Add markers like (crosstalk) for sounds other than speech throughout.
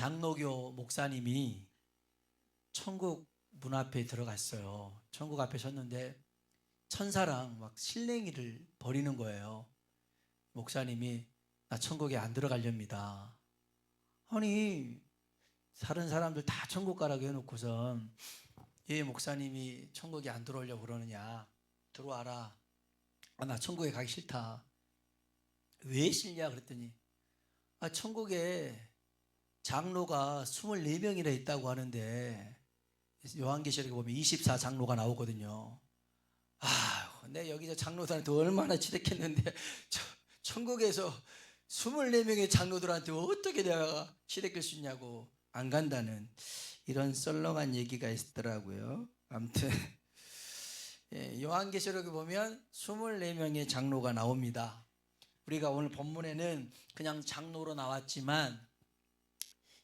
장로교 목사님이 천국 문 앞에 들어갔어요. 천국 앞에 섰는데 천사랑 막 실랭이를 벌이는 거예요. 목사님이 나 천국에 안 들어가렵니다. 아니 다른 사람들 다 천국 가라고 해놓고선 예 목사님이 천국에 안 들어오려고 그러느냐 들어와라 아, 나 천국에 가기 싫다 왜 싫냐 그랬더니 아 천국에 장로가 24명이나 있다고 하는데 요한계시록에 보면 24 장로가 나오거든요 아, 내 여기서 장로들한테 얼마나 (laughs) 저, 천국에서 24명의 장로들한테 어떻게 내가 시댁할 수 있냐고 안 간다는 이런 썰렁한 얘기가 있더라고요. 아무튼 (laughs) 예, 요한계시록에 보면 24명의 장로가 나옵니다. 우리가 오늘 본문에는 그냥 장로로 나왔지만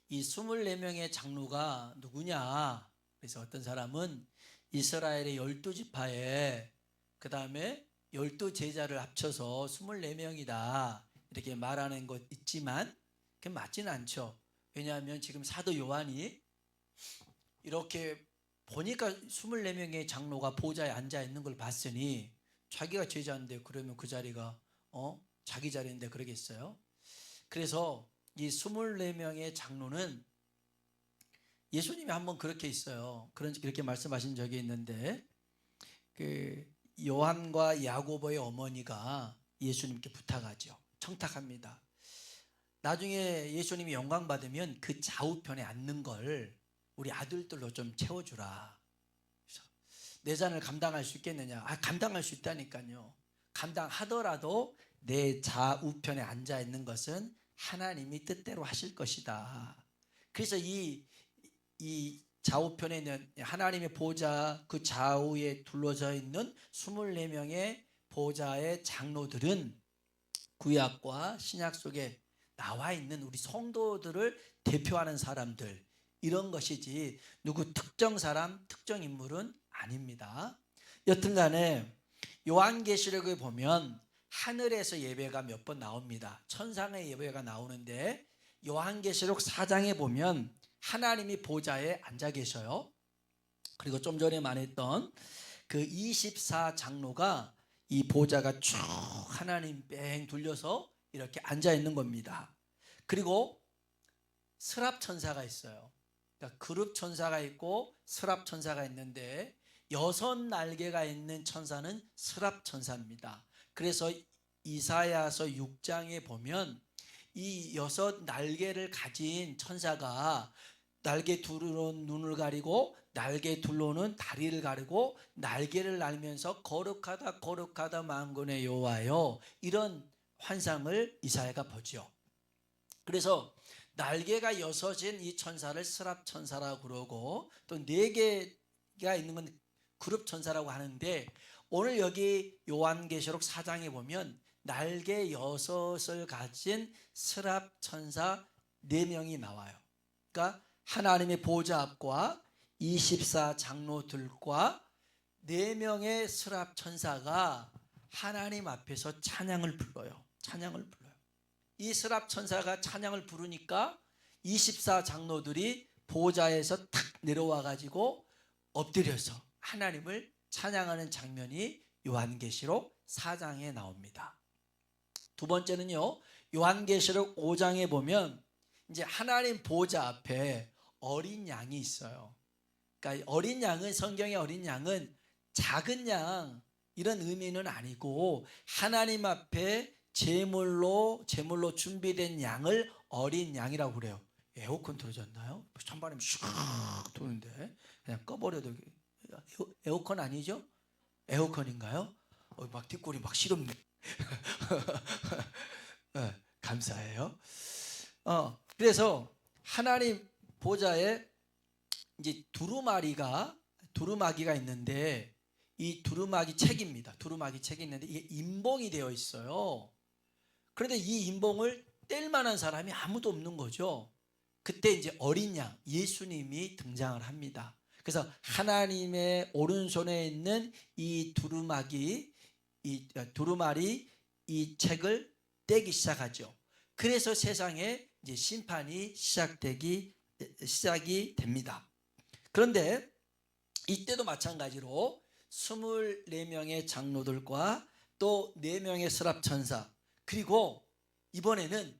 이 24명의 장로가 누구냐? 그래서 어떤 사람은 이스라엘의 열두 지파에 그 다음에 열두 제자를 합쳐서 24명이다 이렇게 말하는 것 있지만 그게 맞지는 않죠. 왜냐하면 지금 사도 요한이 이렇게 보니까 24명의 장로가 보좌에 앉아 있는 걸 봤으니 자기가 제자인데 그러면 그 자리가 어 자기 자리인데 그러겠어요? 그래서 이 24명의 장로는 예수님이 한번 그렇게 있어요. 그런 그렇게 말씀하신 적이 있는데 그 요한과 야고보의 어머니가 예수님께 부탁하죠. 청탁합니다. 나중에 예수님이 영광 받으면 그 좌우편에 앉는 걸 우리 아들들로 좀 채워주라. 내 잔을 감당할 수 있겠느냐? 아 감당할 수 있다니까요. 감당하더라도 내 좌우편에 앉아 있는 것은 하나님이 뜻대로 하실 것이다. 그래서 이, 이 좌우편에 있는 하나님의 보좌 그 좌우에 둘러져 있는 24명의 보좌의 장로들은 구약과 신약 속에 나와 있는 우리 성도들을 대표하는 사람들 이런 것이지 누구 특정 사람 특정 인물은 아닙니다. 여튼간에 요한계시록에 보면 하늘에서 예배가 몇 번 나옵니다. 천상의 예배가 나오는데 요한계시록 4장에 보면 하나님이 보좌에 앉아 계셔요. 그리고 좀 전에 말했던 그 24장로가 이 보좌가 쭉 하나님 뺑 둘려서 이렇게 앉아 있는 겁니다. 그리고 스랍 천사가 있어요. 그러니까 그룹 천사가 있고 스랍 천사가 있는데 여섯 날개가 있는 천사는 스랍 천사입니다. 그래서 이사야서 6장에 보면 이 여섯 날개를 가진 천사가 날개 둘로는 눈을 가리고 날개 둘로는 다리를 가리고 날개를 날면서 거룩하다 거룩하다 만군의 여호와여 이런 환상을 이사야가 보죠. 그래서 날개가 여섯인 이 천사를 스랍 천사라고 그러고 또 네 개가 있는 건 그룹 천사라고 하는데 오늘 여기 요한계시록 4장에 보면 날개 여섯을 가진 스랍 천사 네 명이 나와요. 그러니까 하나님의 보좌 앞과 24 장로들과 네 명의 스랍 천사가 하나님 앞에서 찬양을 불러요. 찬양을 불러요. 이 스랍 천사가 찬양을 부르니까 24 장로들이 보좌에서 탁 내려와 가지고 엎드려서 하나님을 찬양하는 장면이 요한계시록 4장에 나옵니다. 두 번째는요. 요한계시록 5장에 보면 이제 하나님 보좌 앞에 어린 양이 있어요. 그러니까 어린 양은 성경의 어린 양은 작은 양 이런 의미는 아니고 하나님 앞에 제물로 제물로 준비된 양을 어린 양이라고 그래요. 에어컨 틀어졌나요? 찬바람이 슉 도는데 그냥 꺼버려도 에어- 에어컨 아니죠? 에어컨인가요? 어, 막 뒷골이 막 시렵네. (laughs) 네, 감사해요. 어, 그래서 하나님 보좌에 이제 두루마리가 두루마기가 있는데 이 두루마기 책입니다. 두루마기 책이 있는데 이게 임봉이 되어 있어요. 그런데 이 임봉을 뗄 만한 사람이 아무도 없는 거죠. 그때 이제 어린 양 예수님이 등장을 합니다. 그래서 하나님의 오른손에 있는 이 두루마기 이 두루마리 이 책을 떼기 시작하죠. 그래서 세상에 이제 심판이 시작되기 시작이 됩니다. 그런데 이때도 마찬가지로 24명의 장로들과 또 4명의 스랍 천사 그리고 이번에는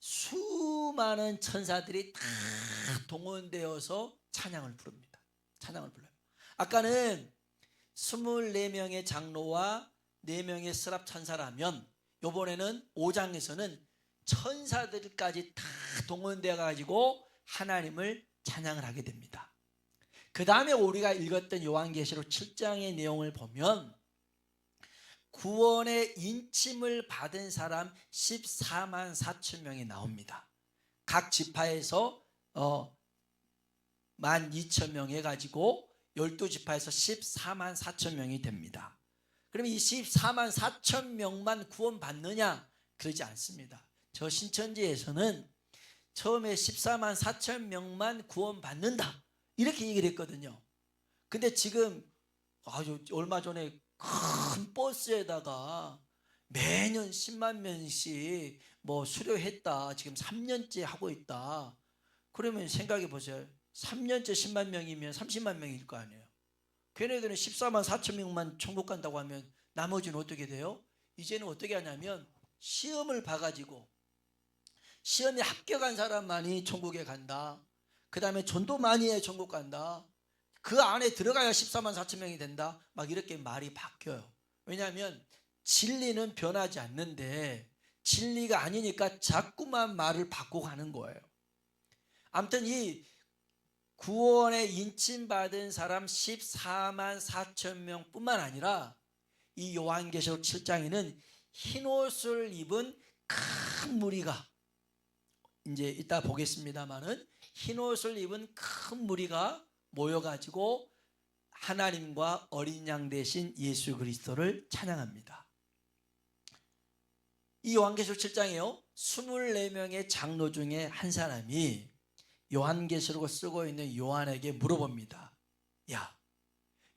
수많은 천사들이 다 동원되어서 찬양을 부릅니다. 찬양을 불러요. 아까는 24명의 장로와 4명의 스랍 천사라면 이번에는 5장에서는 천사들까지 다 동원되어 가지고 하나님을 찬양을 하게 됩니다. 그 다음에 우리가 읽었던 요한계시록 7장의 내용을 보면 구원의 인침을 받은 사람 14만 4천 명이 나옵니다. 각 지파에서 어, 1 만 2천 명 해가지고 12지파에서 14만 4천 명이 됩니다. 그럼 이 14만 4천 명만 구원받느냐? 그러지 않습니다. 저 신천지에서는 처음에 14만 4천 명만 구원받는다. 이렇게 얘기를 했거든요. 근데 지금 아주 얼마 전에 큰 버스에다가 매년 10만 명씩 뭐 수료했다. 지금 3년째 하고 있다. 그러면 생각해 보세요. 3년째 10만 명이면 30만 명일 거 아니에요. 걔네들은 14만 4천 명만 천국 간다고 하면 나머지는 어떻게 돼요? 이제는 어떻게 하냐면 시험을 봐가지고 시험에 합격한 사람만이 천국에 간다. 그 다음에 전도 많이 해 천국 간다. 그 안에 들어가야 14만 4천 명이 된다. 막 이렇게 말이 바뀌어요. 왜냐하면 진리는 변하지 않는데 진리가 아니니까 자꾸만 말을 바꾸고 가는 거예요. 아무튼 이 구원에 인침받은 사람 14만 4천 명뿐만 아니라 이 요한계시록 7장에는 흰 옷을 입은 큰 무리가 이제 이따 보겠습니다만은 흰 옷을 입은 큰 무리가 모여가지고 하나님과 어린 양 대신 예수 그리스도를 찬양합니다. 이 요한계시록 7장에요. 24명의 장로 중에 한 사람이 요한계시록을 쓰고 있는 요한에게 물어봅니다. 야,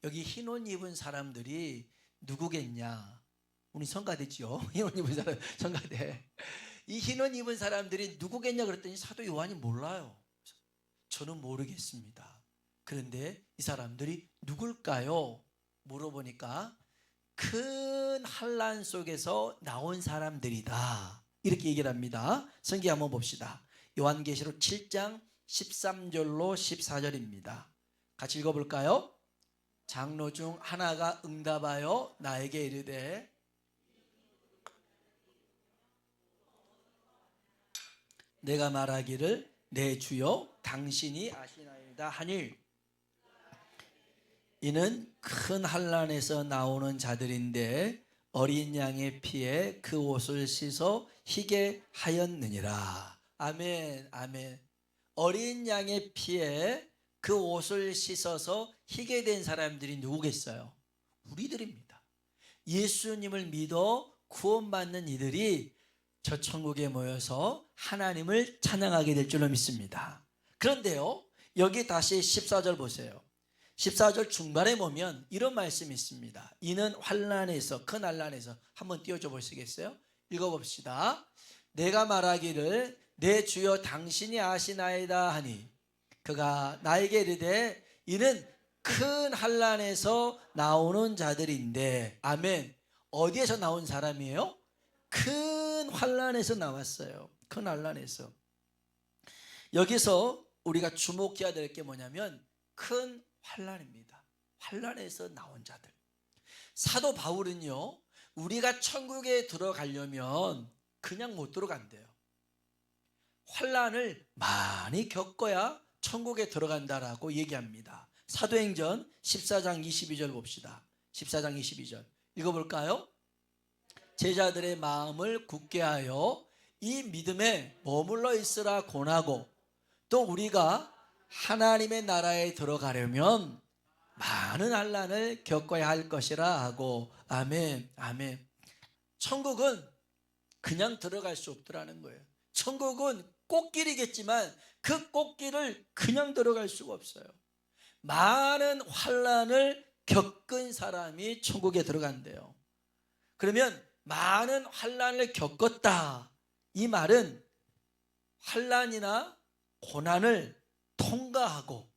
여기 흰옷 입은 사람들이 누구겠냐? 우리 성가대지요. (laughs) 흰옷 입은 사람 성가대. 이 흰옷 입은 사람들이 누구겠냐 그랬더니 사도 요한이 몰라요. 저는 모르겠습니다. 그런데 이 사람들이 누굴까요? 물어보니까 큰 환란 속에서 나온 사람들이다. 이렇게 얘기를 합니다. 성경 한번 봅시다. 요한계시록 7장 13절로 14절입니다. 같이 읽어볼까요? 장로 중 하나가 응답하여 나에게 이르되 내가 말하기를 내 주여 당신이 아시나이다 하니 이는 큰 한란에서 나오는 자들인데 어린 양의 피에 그 옷을 씻어 희게 하였느니라. 아멘, 아멘. 어린 양의 피에 그 옷을 씻어서 희게 된 사람들이 누구겠어요? 우리들입니다. 예수님을 믿어 구원받는 이들이 저 천국에 모여서 하나님을 찬양하게 될 줄로 믿습니다. 그런데요, 여기 다시 14절 보세요. 14절 중반에 보면 이런 말씀이 있습니다. 이는 환란에서 큰 환란에서 한번 띄워줘 보시겠어요? 읽어봅시다. 내가 말하기를 내 주여 당신이 아시나이다 하니 그가 나에게 이르되 이는 큰 환란에서 나오는 자들인데 아멘. 어디에서 나온 사람이에요? 큰 환란에서 나왔어요. 큰 환란에서. 여기서 우리가 주목해야 될 게 뭐냐면 큰 환란입니다. 환란에서 나온 자들. 사도 바울은요. 우리가 천국에 들어가려면 그냥 못 들어간대요. 환란을 많이 겪어야 천국에 들어간다라고 얘기합니다. 사도행전 14장 22절 봅시다. 14장 22절. 읽어볼까요? 제자들의 마음을 굳게 하여 이 믿음에 머물러 있으라 권하고 또 우리가 하나님의 나라에 들어가려면 많은 한란을 겪어야 할 것이라 하고 아멘 아멘 천국은 그냥 들어갈 수 없더라는 거예요 천국은 꽃길이겠지만 그 꽃길을 그냥 들어갈 수가 없어요 많은 환란을 겪은 사람이 천국에 들어간대요 그러면 많은 환란을 겪었다 이 말은 환란이나 고난을 통과하고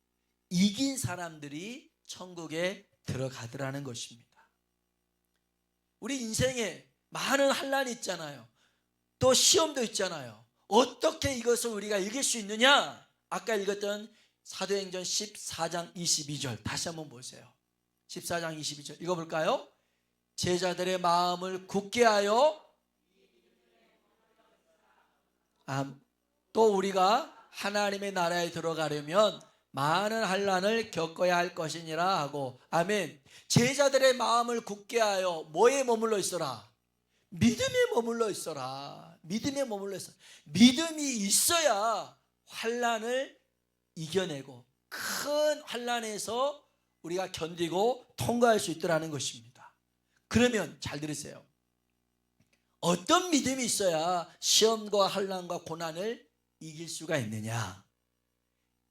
이긴 사람들이 천국에 들어가더라는 것입니다. 우리 인생에 많은 환란이 있잖아요. 또 시험도 있잖아요. 어떻게 이것을 우리가 이길 수 있느냐? 아까 읽었던 사도행전 14장 22절 다시 한번 보세요. 14장 22절 읽어볼까요? 제자들의 마음을 굳게 하여 아, 또 우리가 하나님의 나라에 들어가려면 많은 환란을 겪어야 할 것이니라 하고 아멘. 제자들의 마음을 굳게 하여 뭐에 머물러 있어라? 믿음에 머물러 있어라. 믿음에 머물러 있어. 믿음이 있어야 환란을 이겨내고 큰 환란에서 우리가 견디고 통과할 수 있더라는 것입니다. 그러면 잘 들으세요. 어떤 믿음이 있어야 시험과 환란과 고난을 이길 수가 있느냐?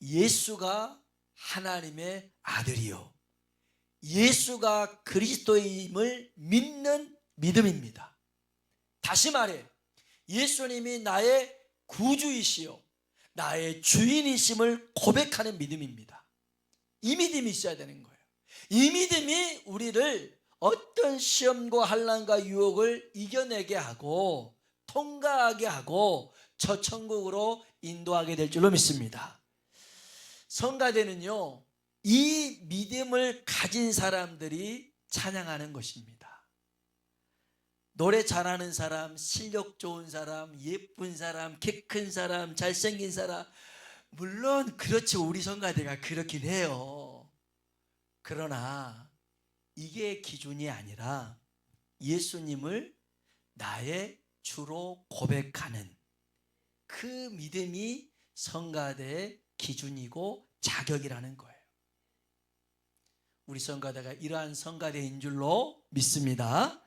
예수가 하나님의 아들이요. 예수가 그리스도임을 믿는 믿음입니다. 다시 말해, 예수님이 나의 구주이시요. 나의 주인이심을 고백하는 믿음입니다. 이 믿음이 있어야 되는 거예요. 이 믿음이 우리를 어떤 시험과 환란과 유혹을 이겨내게 하고 통과하게 하고 저 천국으로 인도하게 될 줄로 믿습니다. 성가대는요, 이 믿음을 가진 사람들이 찬양하는 것입니다. 노래 잘하는 사람, 실력 좋은 사람, 예쁜 사람, 키 큰 사람, 잘생긴 사람, 물론 그렇죠. 우리 성가대가 그렇긴 해요. 그러나 이게 기준이 아니라 예수님을 나의 주로 고백하는 그 믿음이 성가대의 기준이고 자격이라는 거예요. 우리 성가대가 이러한 성가대인 줄로 믿습니다.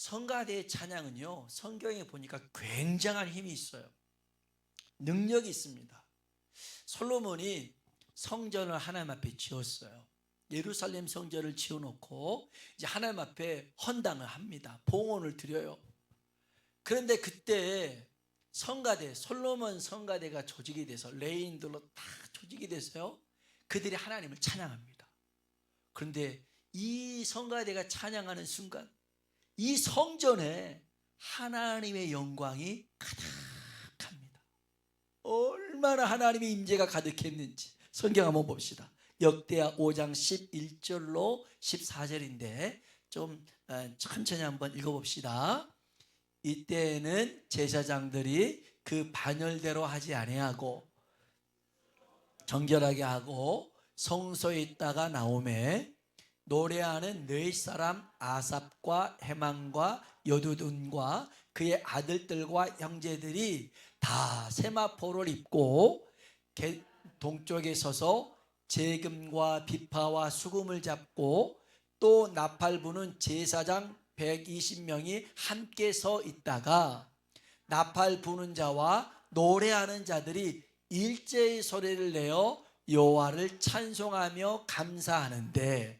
성가대의 찬양은요, 성경에 보니까 굉장한 힘이 있어요. 능력이 있습니다. 솔로몬이 성전을 하나님 앞에 지었어요. 예루살렘 성전을 지어놓고 이제 하나님 앞에 헌당을 합니다. 봉헌을 드려요. 그런데 그때 성가대, 솔로몬 성가대가 조직이 돼서 레인들로 다 조직이 돼서요. 그들이 하나님을 찬양합니다. 그런데 이 성가대가 찬양하는 순간 이 성전에 하나님의 영광이 가득합니다. 얼마나 하나님의 임재가 가득했는지 성경 한번 봅시다. 역대하 5장 11절로 14절인데 좀 어, 천천히 한번 읽어봅시다. 이때는 제사장들이 그 반열대로 하지 아니하고 정결하게 하고 성소에 있다가 나오매 노래하는 네 사람 아삽과 해망과 여두둔과 그의 아들들과 형제들이 다 세마포를 입고 동쪽에 서서 재금과 비파와 수금을 잡고 또 나팔 부는 제사장 120명이 함께 서 있다가 나팔 부는 자와 노래하는 자들이 일제의 소리를 내어 여호와를 찬송하며 감사하는데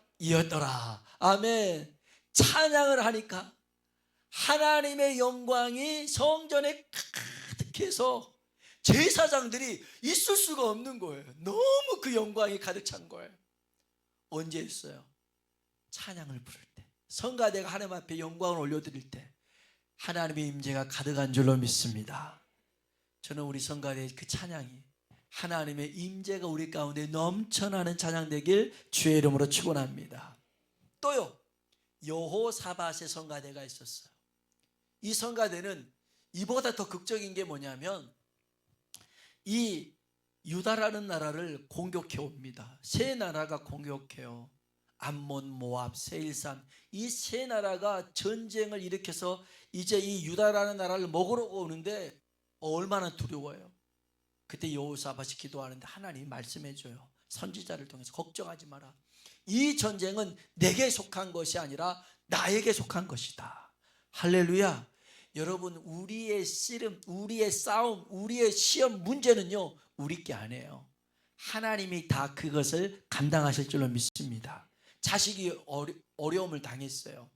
이었더라. 아멘. 찬양을 하니까 하나님의 영광이 성전에 가득해서 제사장들이 있을 수가 없는 거예요. 너무 그 영광이 가득 찬 거예요. 언제 있어요? 찬양을 부를 때. 성가대가 하나님 앞에 영광을 올려드릴 때 하나님의 임재가 가득한 줄로 믿습니다. 저는 우리 성가대의 그 찬양이 하나님의 임재가 우리 가운데 넘쳐나는 찬양 되길 주의 이름으로 축원합니다. 또요. 여호사밧의 성가대가 있었어요. 이 성가대는 이보다 더 극적인 게 뭐냐면 이 유다라는 나라를 공격해 옵니다. 세 나라가 공격해요. 암몬, 모압, 세일산 이 세 나라가 전쟁을 일으켜서 이제 이 유다라는 나라를 먹으러 오는데 얼마나 두려워요. 그때 여호사밧이 기도하는데 하나님이 말씀해 줘요. 선지자를 통해서 걱정하지 마라. 이 전쟁은 내게 속한 것이 아니라 나에게 속한 것이다. 할렐루야. 여러분 우리의 씨름, 우리의 싸움, 우리의 시험 문제는요. 우리 게 아니에요. 하나님이 다 그것을 감당하실 줄로 믿습니다. 자식이 어려, 어려움을 당했어요.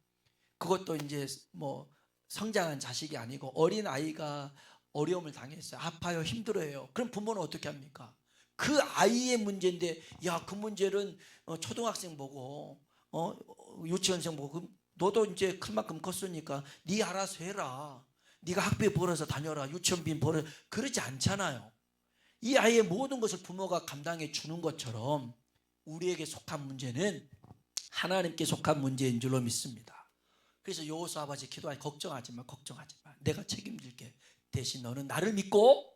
그것도 이제 뭐 성장한 자식이 아니고 어린 아이가 어려움을 당했어요. 아파요, 힘들어요. 그럼 부모는 어떻게 합니까? 그 아이의 문제인데, 야, 그 문제는 어, 초등학생 보고, 어, 유치원생 보고, 너도 이제 큰 만큼 컸으니까 네 알아서 해라. 네가 학비에 벌어서 다녀라. 유치원비 벌어. 그러지 않잖아요. 이 아이의 모든 것을 부모가 감당해 주는 것처럼 우리에게 속한 문제는 하나님께 속한 문제인 줄로 믿습니다. 그래서 여호수 아버지 기도하니 걱정하지 마, 걱정하지 마. 내가 책임질게. 대신 너는 나를 믿고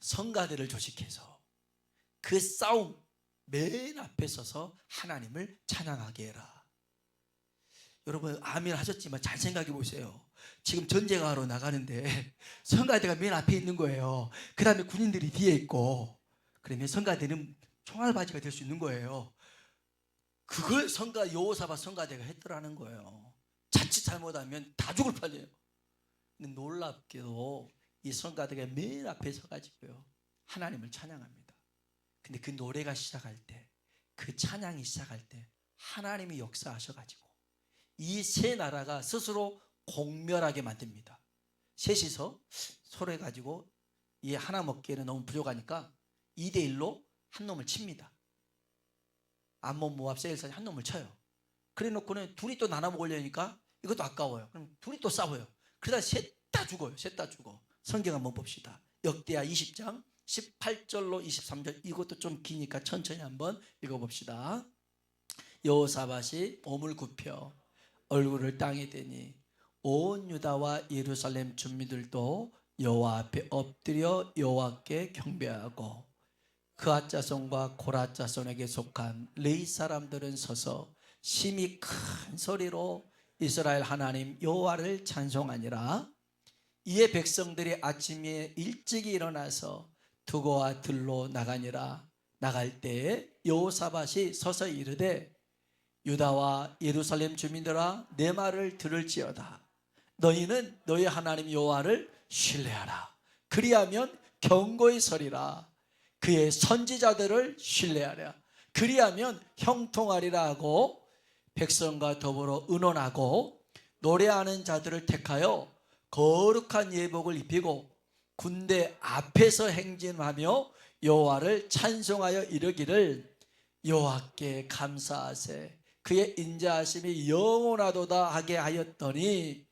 성가대를 조직해서 그 싸움 맨 앞에 서서 하나님을 찬양하게 해라. 여러분 아멘 하셨지만 잘 생각해 보세요. 지금 전쟁하러 나가는데 (laughs) 성가대가 맨 앞에 있는 거예요. 그 다음에 군인들이 뒤에 있고 그러면 성가대는 총알바지가 될 수 있는 거예요. 그걸 성가 여호사바 성가대가 했더라는 거예요. 자칫 잘못하면 다 죽을 판이에요. 놀랍게도 이 성가대가 맨 앞에 서가지고요 하나님을 찬양합니다. 근데 그 노래가 시작할 때, 그 찬양이 시작할 때 하나님이 역사하셔가지고 이 세 나라가 스스로 공멸하게 만듭니다. 셋이서 서로 해가지고 이 하나 먹기에는 너무 부족하니까 2대 1로 한 놈을 칩니다. 암몬 모압 세일산이 한 놈을 쳐요. 그래 놓고는 둘이 또 나눠 먹으려니까 이것도 아까워요. 그럼 둘이 또 싸워요. 그러다 셋 다 죽어요. 셋 다 죽어. 성경 한번 봅시다. 역대하 20장 18절로 23절 이것도 좀 기니까 천천히 한번 읽어봅시다. 여호사밧이 몸을 굽혀 얼굴을 땅에 대니 온 유다와 예루살렘 주민들도 여호와 앞에 엎드려 여호와께 경배하고 그앗 자손과 고라 자손에게 속한 레이 사람들은 서서 심히 큰 소리로 이스라엘 하나님 여호와를 찬송하니라. 이에 백성들이 아침에 일찍이 일어나서 두고와 들로 나가니라. 나갈 때에 여호사밧이 서서 이르되 유다와 예루살렘 주민들아 내 말을 들을지어다. 너희는 너희 하나님 여호와를 신뢰하라. 그리하면 경고히 서리라. 그의 선지자들을 신뢰하라 그리하면 형통하리라 하고 백성과 더불어 의논하고 노래하는 자들을 택하여 거룩한 예복을 입히고 군대 앞에서 행진하며 여호와를 찬송하여 이르기를 여호와께 감사하세. 그의 인자하심이 영원하도다 하게 하였더니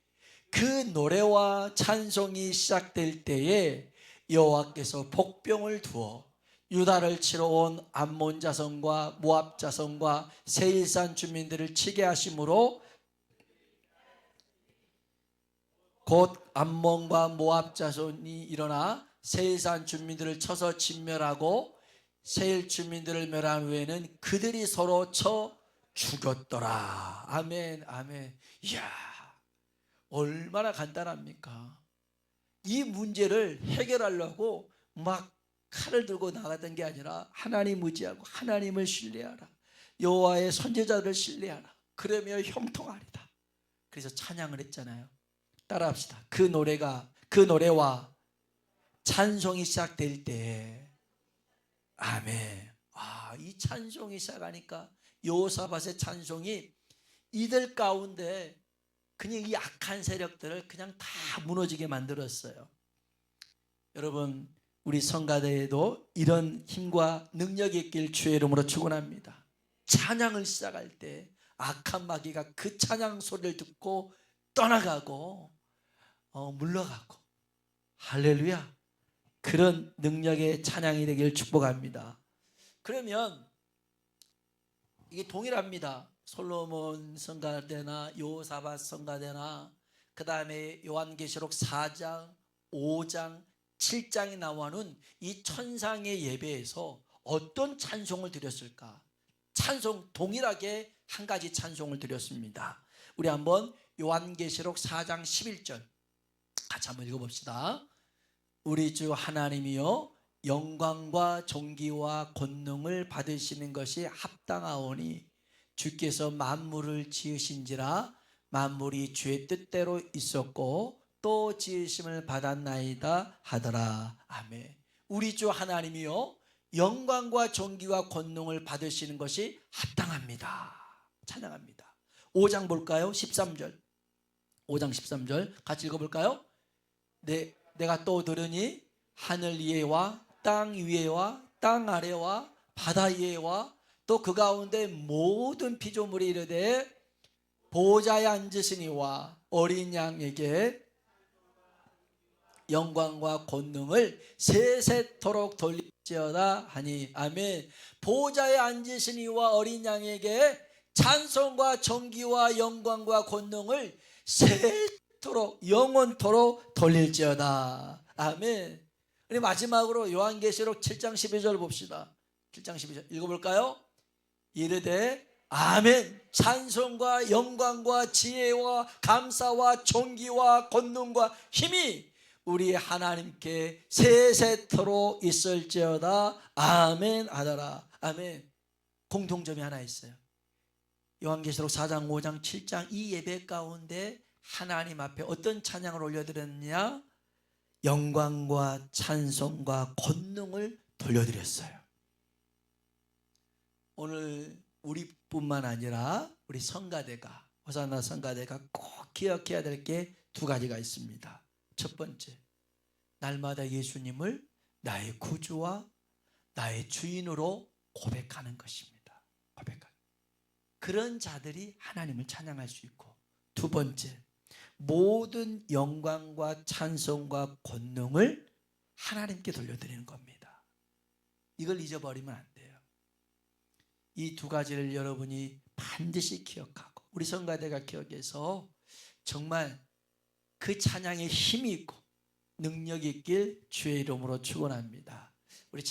그 노래와 찬송이 시작될 때에 여호와께서 복병을 두어 유다를 치러 온 암몬 자손과 모압 자손과 세일산 주민들을 치게 하심으로 곧 암몬과 모압 자손이 일어나 세일산 주민들을 쳐서 진멸하고 세일 주민들을 멸한 후에는 그들이 서로 쳐 죽였더라. 아멘, 아멘. 이야, 얼마나 간단합니까? 이 문제를 해결하려고 막 칼을 들고 나가던 게 아니라 하나님 의지하고 하나님을 신뢰하라. 여호와의 선제자들을 신뢰하라. 그러며 형통하리다. 그래서 찬양을 했잖아요. 따라합시다. 그 노래가 그 노래와 찬송이 시작될 때 아멘. 아, 이 찬송이 시작하니까 여호사밧의 찬송이 이들 가운데 그냥 이 악한 세력들을 그냥 다 무너지게 만들었어요. 여러분, 우리 성가대에도 이런 힘과 능력이 있길 주의 이름으로 축원합니다. 찬양을 시작할 때 악한 마귀가 그 찬양 소리를 듣고 떠나가고 어, 물러가고 할렐루야 그런 능력의 찬양이 되길 축복합니다. 그러면 이게 동일합니다. 솔로몬 성가대나 요사밧 성가대나 그 다음에 요한계시록 4장, 5장, 7장이 나와는 이 천상의 예배에서 어떤 찬송을 드렸을까? 찬송 동일하게 한 가지 찬송을 드렸습니다. 우리 한번 요한계시록 4장 11절 같이 한번 읽어봅시다. 우리 주 하나님이여 영광과 존귀와 권능을 받으시는 것이 합당하오니 주께서 만물을 지으신지라 만물이 주의 뜻대로 있었고 또 지으심을 받았나이다 하더라. 아멘. 우리 주 하나님이요 영광과 존귀와 권능을 받으시는 것이 합당합니다. 찬양합니다. 5장 볼까요? 13절. 5장 13절 같이 읽어 볼까요? 내, 내가 또 들으니 하늘 위에와 땅 위에와 땅 아래와 바다 위에와 또 그 가운데 모든 피조물이 이르되 보좌에 앉으시니와 어린 양에게 영광과 권능을 세세토록 돌릴지어다 하니 아멘. 보좌에 앉으시니와 어린 양에게 찬송과 존귀와 영광과 권능을 세토록 영원토록 돌릴지어다. 아멘. 우리 마지막으로 요한계시록 7장 12절 봅시다. 7장 12절 읽어볼까요? 이르되 아멘. 찬송과 영광과 지혜와 감사와 존귀와 권능과 힘이 우리 하나님께 세세토록 있을지어다. 아멘 하더라 아멘. 공통점이 하나 있어요. 요한계시록 4장 5장 7장 이 예배 가운데 하나님 앞에 어떤 찬양을 올려드렸느냐? 영광과 찬송과 권능을 돌려드렸어요. 오늘 우리뿐만 아니라 우리 성가대가 호산나 성가대가 꼭 기억해야 될 게 두 가지가 있습니다. 첫 번째, 날마다 예수님을 나의 구주와 나의 주인으로 고백하는 것입니다. 고백하는. 그런 자들이 하나님을 찬양할 수 있고 두 번째, 모든 영광과 찬송과 권능을 하나님께 돌려드리는 겁니다. 이걸 잊어버리면 안 돼요. 이 두 가지를 여러분이 반드시 기억하고 우리 성가대가 기억해서 정말 그 찬양에 힘이 있고 능력이 있길 주의 이름으로 축원합니다. 우리